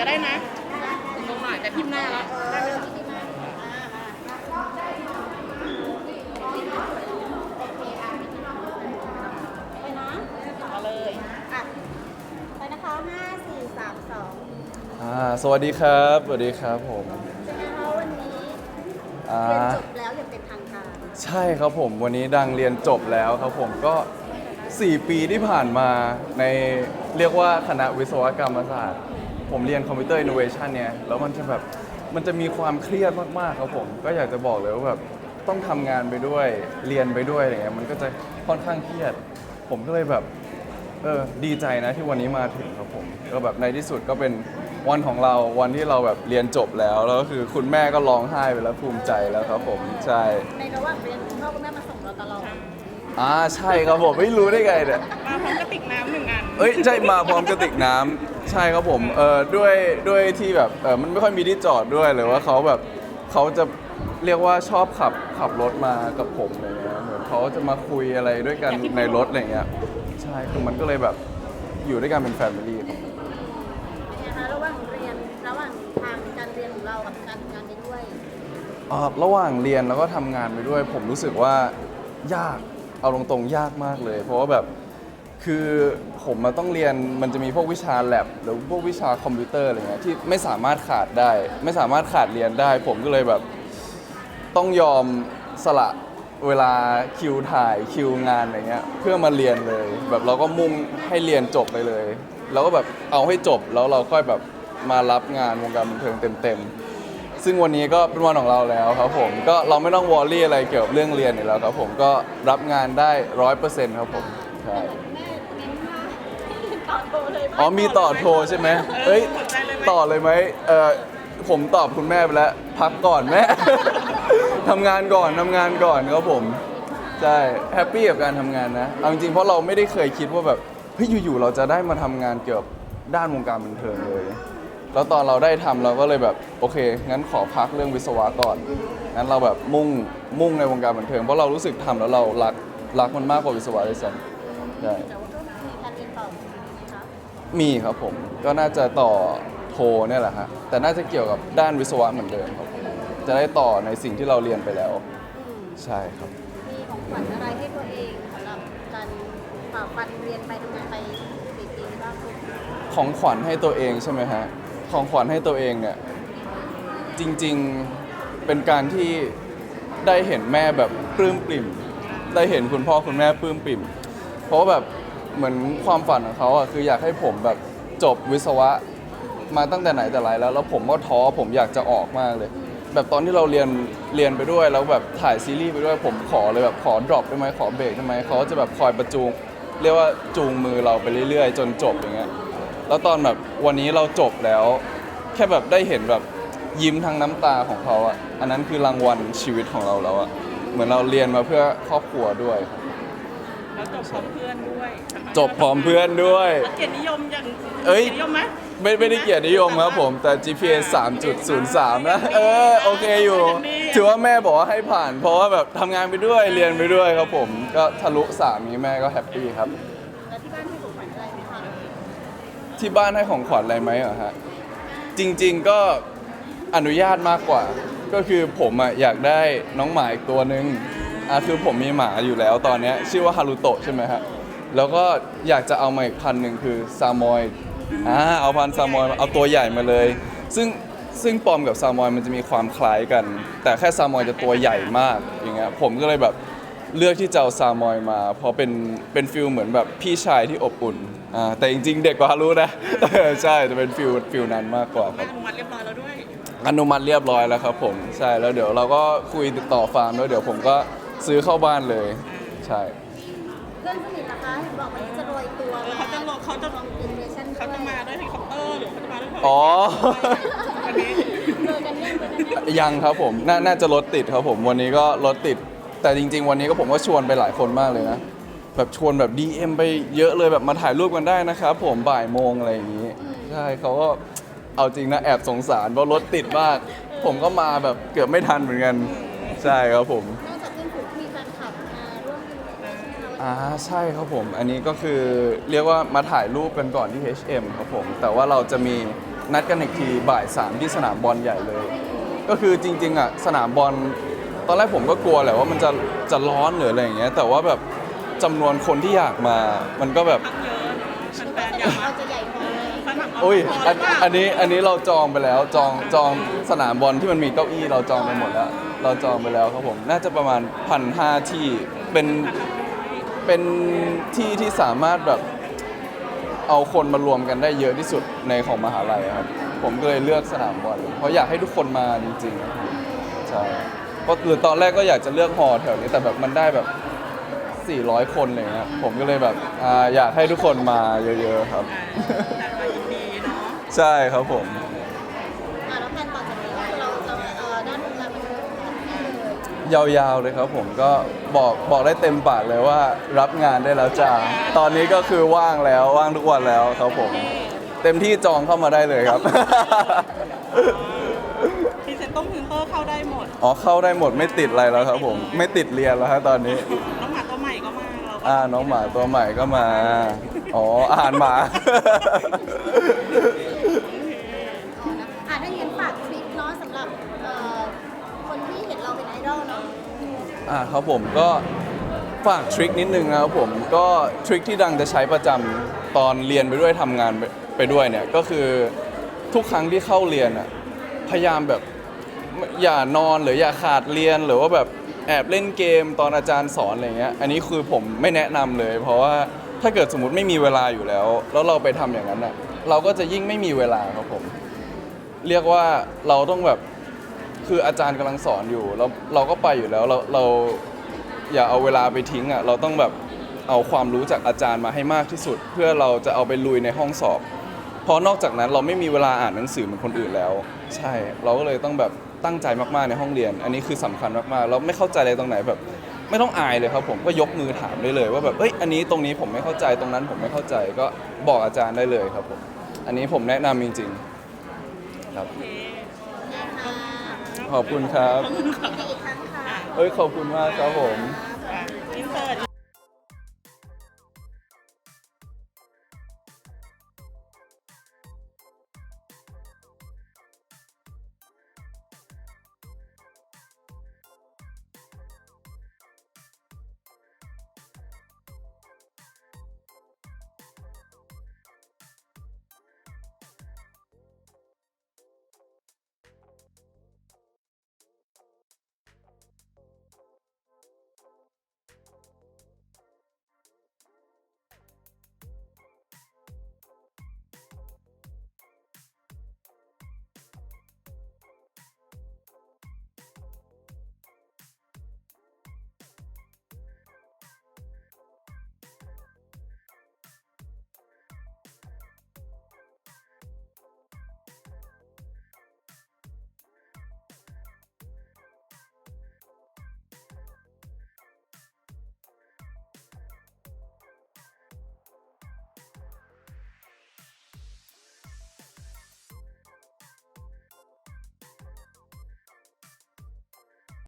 ก็ได้นะลงหน่อยแต่พิมพ์หน้าแล้วเอาเลยไปนะคะห้าสี่สามสองอ่าสวัสดีครับ สวัสดีครับผมเป็นวันนี้เรียนจบแล้วอย่างเป็นทางการใช่ครับผม วันนี้ดังเรียนจบแล้วครับผมก็ 4 ปีที่ผ่านมาในเรียกว่าคณะวิศวกรรมศาสตร์ ผมเรียนคอมพิวเตอร์อินโนเวชันเนี่ยแล้วมันจะแบบมันจะมีความเครียดมากๆครับผม ก็อยากจะบอกเลยว่าแบบต้องทำงานไปด้วยเรียนไปด้วยอะไรเงี้ยมันก็จะค่อนข้างเครียด ผมก็เลยแบบเออดีใจนะที่วันนี้มาถึงครับผมก็แบบในที่สุดก็เป็นวันของเราวันที่เราแบบเรียนจบแล้วแล้วก็คือคุณแม่ก็ร้องไห้ไปแล้วภูมิใจแล้วครับผมใช่ ในระหว่างเรียนคุณพ่อคุณแม่มาส่งเราตลอด อ่าใช่ครับผมไม่รู้ได้ไงเนี่ย มาพร้อมกระติกน้ำหนึ่งอันเอ้ยใช่มาพร้อมกระติกน้ำใช่ครับผมเออด้วยด้วยที่แบบเออมันไม่ค่อยมีที่จอดด้วยหรือว่าเขาแบบเขาจะเรียกว่าชอบขับขับรถมากับผมอะไรเงี้ยเหมือนเขาจะมาคุยอะไรด้วยกันในรถอะไรเงี้ยใช่คือมันก็เลยแบบอยู่ด้วยกันเป็นแฟมิลี่ครับเป็นไงคะระหว่างเรียนระหว่างทางการเรียนของเรากับการทำงานไปด้วย อ่าระหว่างเรียนแล้วก็ทำงานไปด้วย ผมรู้สึกว่ายาก เอาตรงๆยากมากเลย เพราะว่าแบบคือผมมาต้องเรียนมันจะมีพวกวิชาแลบหรือพวกวิชาคอมพิวเตอร์อะไรเงี้ยที่ไม่สามารถขาดได้ ไม่สามารถขาดเรียนได้ ผมก็เลยแบบต้องยอมสละเวลาคิวถ่ายคิวงานอะไรเงี้ยเพื่อมาเรียนเลย แบบเราก็มุ่งให้เรียนจบไปเลยแล้วก็แบบเอาให้จบแล้วเราค่อยแบบมารับงานวงการบันเทิงเต็มๆ ซึ่งวันนี้ก็เป็นวันของเราแล้วครับผมก็เราไม่ต้องวอรี่อะไรเกี่ยวกับเรื่องเรียนอยู่แล้วครับผมก็รับงานได้ร้อยเปอร์เซ็นต์ครับผมใช่แม่เน้นมากต่อโทรเลยอ๋อมีต่อโทรใช่ไหมเอ้ยต่อเลยไหมเออผมตอบคุณแม่ไปแล้วพักก่อนแม่ ทำงานก่อนทำงานก่อนครับผมใช่แฮปปี้กับการทำงานนะเอาจริงๆเพราะเราไม่ได้เคยคิดว่าแบบเฮ้ยอยู่ๆเราจะได้มาทำงานเกี่ยวกับด้านวงการบันเทิงเลย แล้วตอนเราได้ทำเราก็เลยแบบโอเค งั้นขอพักเรื่องวิศวะก่อน งั้นเราแบบมุ่งมุ่งในวงการบันเทิงเพราะเรารู้สึกทำแล้วเรารักรักมันมากกว่าวิศวะด้วยซ้ำใช่แต่ว่าก็มีการเรียนต่อไหมคะมีครับผมก็น่าจะต่อโทเนี่ยแหละฮะแต่น่าจะเกี่ยวกับด้านวิศวะเหมือนเดิมครับผมจะได้ต่อในสิ่งที่เราเรียนไปแล้ว อืมใช่ครับ มีของขวัญอะไรให้ตัวเองสำหรับการฝ่าฟันเรียนไปทำงานไปสี่ปีบ้างคุณของขวัญให้ตัวเองใช่ไหมฮะ ของขวัญให้ตัวเองเนี่ยจริงๆเป็นการที่ได้เห็นแม่แบบปลื้มปริ่ม ได้เห็นคุณพ่อคุณแม่ปลื้มปริ่ม เพราะว่าแบบเหมือนความฝันของเขาอะคืออยากให้ผมแบบจบวิศวะมาตั้งแต่ไหนแต่ไรแล้ว แล้วผมก็ท้อผมอยากจะออกมากเลย แบบตอนที่เราเรียนเรียนไปด้วยแล้วแบบถ่ายซีรีส์ไปด้วยผมขอเลยแบบขอดรอปได้ไหมขอเบรกได้ไหมเขาจะแบบคอยประจูงเรียกว่าจูงมือเราไปเรื่อยๆ จนจบอย่างเงี้ย แล้วตอนแบบวันนี้เราจบแล้ว แค่แบบได้เห็นแบบยิ้มทั้งน้ำตาของเขาอะอันนั้นคือรางวัลชีวิตของเราแล้วอะเหมือนเราเรียนมาเพื่อครอบครัวด้วย แล้วจบพร้อมเพื่อนด้วยจบพร้อมเพื่อนด้วย เกียรตินิยมอย่างเอ้ย กีรตินิยมไหมไม่ไม่ได้เกียรตินิยมครับผม แต่ GPA 3.03 นะ เออ โอเคอยู่ ถือว่าแม่บอกว่าให้ผ่าน เพราะว่าแบบทำงานไปด้วยเรียนไปด้วยครับผม ก็ทะลุ3นี้แม่ก็แฮปปี้ครับแล้วที่บ้านให้ของขวัญอะไรไหมคะ ที่บ้านให้ของขวัญอะไรไหมเหรอฮะจริง ๆก็อนุญาตมากกว่า ก็คือผมอะอยากได้น้องหมาอีกตัวหนึ่งอะคือผมมีหมาอยู่แล้วตอนเนี้ยชื่อว่าฮารุโตะใช่ไหมฮะแล้วก็อยากจะเอามาอีกพันหนึ่งคือซามอยอ่าเอาพันซามอยมาเอาตัวใหญ่มาเลย ซึ่งซึ่งปอมกับซามอยมันจะมีความคล้ายกัน แต่แค่ซามอยจะตัวใหญ่มากอย่างเงี้ยผมก็เลยแบบ เลือกที่จะเอาซามอยมา เพราะเป็นเป็นฟิลเหมือนแบบพี่ชายที่อบอุ่นอ่าแต่จริง ๆ เด็กกว่าฮารุนะ ใช่จะเป็นฟิลฟิลนั้นมากกว่าคแม่รับอนุมัติเรียบร้อยแล้วด้วย อนุมัติเรียบร้อยแล้วครับผมใช่แล้วเดี๋ยวเราก็คุยติดต่อฟาร์มแล้วเดี๋ยวผมก็ซื้อเข้าบ้านเลย ใช่ เพื่อนสนิทนะคะเห็นบอกวันนี้จะโรยตัวเออเขาจะลงเขาจะลงอินเวชั่นเขาจะมาด้วยเฮลิคอปเตอร์หรือเขาจะมาด้วยอ๋อวันนี้ เจอกันยังเจอกันยัง ยังครับผมนาน่าจะรถติดครับผมวันนี้ก็รถติด แต่จริง ๆ วันนี้ก็ผมก็ชวนไปหลายคนมากเลยนะ แบบชวนแบบ DM ไปเยอะเลยแบบมาถ่ายรูปกันได้นะครับผมบ่ายโมงอะไรอย่างนี้ ใช่เขาก็เอาจริงนะแอบสงสารเพราะรถติดมาก ผมก็มาแบบเกือบไม่ทันเหมือนกัน ใช่ครับผม นอกจากเพื่อนฝูงมีแฟนคลับมาร่วมอินเวชั่นนะคะวันนี้อ่าใช่ครับผม อันนี้ก็คือเรียกว่ามาถ่ายรูปกันก่อนที่ HM ครับผม แต่ว่าเราจะมีนัดกันอีกทีบ่าย3ที่สนามบอลใหญ่เลย ก็คือจริงๆอะสนามบอล ตอนแรกผมก็กลัวแหละว่ามันจะจะร้อนหรืออะไรอย่างเงี้ยแต่ว่าแบบจำนวนคนที่อยากมา มันก็แบบพักเยอะแฟนๆอแสดยางกว่ามาเราจะใหญ่พอเลยสนามบอลอุ้ยพอันหรือเปล่าอันนี้อันนี้เราจองไปแล้วจองจองสนามบอลที่มันมีเก้าอี้เราจองไปหมดแล้ว เราจองไปแล้วครับผมน่าจะประมาณพันห้าที่เป็นเป็นที่ที่สามารถแบบเอาคนมารวมกันได้เยอะที่สุดในของมหาลัยครับ ผมก็เลยเลือกสนามบอลเพราะอยากให้ทุกคนมาจริงๆครับผมใช่ ก็คือตอนแรกก็อยากจะเลือกหอแถวนี้แต่แบบมันได้แบบ 400 คนอะไรเงี้ยผมก็เลยแบบอ่าอยากให้ทุกคนมาเยอะๆครับ แต่มายินดีเนาะใช่ครับผม อะแล้วแผนต่อจากนี้ก็คือเราจะเอ่อด้านวงการบันเทิงของพี่เลยยาวๆเลยครับผมก็บอกบอกได้เต็มปากเลยว่ารับงานได้แล้วจ้าตอนนี้ก็คือว่างแล้วว่างทุกวันแล้วครับผม เต็มที่จองเข้ามาได้เลยครับพ อ๋อเข้าได้หมดไม่ติดอะไรแล้วครับผมไม่ติดเรียนแล้วครับตอนนี้ น้องหมาตัวใหม่ก็มาเราก็อ่าน้องหมาตัวใหม่ก็มา อ๋ออาหารหมา อะถ้าอย่างนั้นฝากทริปเนาะสำหรับเอ่อคนที่เห็นเราเป็นไอดอลเนาะอ่าครับผมก็ฝากทริคนิดนึงนะครับผมก็ทริคที่ดังจะใช้ประจำตอนเรียนไปด้วยทำงานไปไปด้วยเนี่ยก็คือทุกครั้งที่เข้าเรียนอะพยายามแบบ อย่านอนหรืออย่าขาดเรียนหรือว่าแบบแอบเล่นเกมตอนอาจารย์สอนอะไรเงี้ยอันนี้คือผมไม่แนะนำเลย เพราะว่าถ้าเกิดสมมติไม่มีเวลาอยู่แล้ว แล้วเราไปทำอย่างนั้นอะเราก็จะยิ่งไม่มีเวลาครับผม เรียกว่าเราต้องแบบคืออาจารย์กำลังสอนอยู่เราเราก็ไปอยู่แล้วเราเราอย่าเอาเวลาไปทิ้งอะเราต้องแบบเอาความรู้จากอาจารย์มาให้มากที่สุด เพื่อเราจะเอาไปลุยในห้องสอบ เพราะนอกจากนั้นเราไม่มีเวลาอ่านหนังสือเหมือนคนอื่นแล้ว ใช่ เราก็เลยต้องแบบ ตั้งใจมากๆในห้องเรียน อันนี้คือสำคัญมากๆแล้วไม่เข้าใจอะไรตรงไหนแบบ ไม่ต้องอายเลยครับผมก็ยกมือถามได้เลย ว่าแบบเอ้ยอันนี้ตรงนี้ผมไม่เข้าใจตรงนั้นผมไม่เข้าใจก็บอกอาจารย์ได้เลยครับผมอันนี้ผมแนะนำจริงๆครับโอเคนะคะขอบคุณครับ ขอบคุณค่ะอีกครั้งค่ะเอ้ยขอบคุณมากครับผมอ่า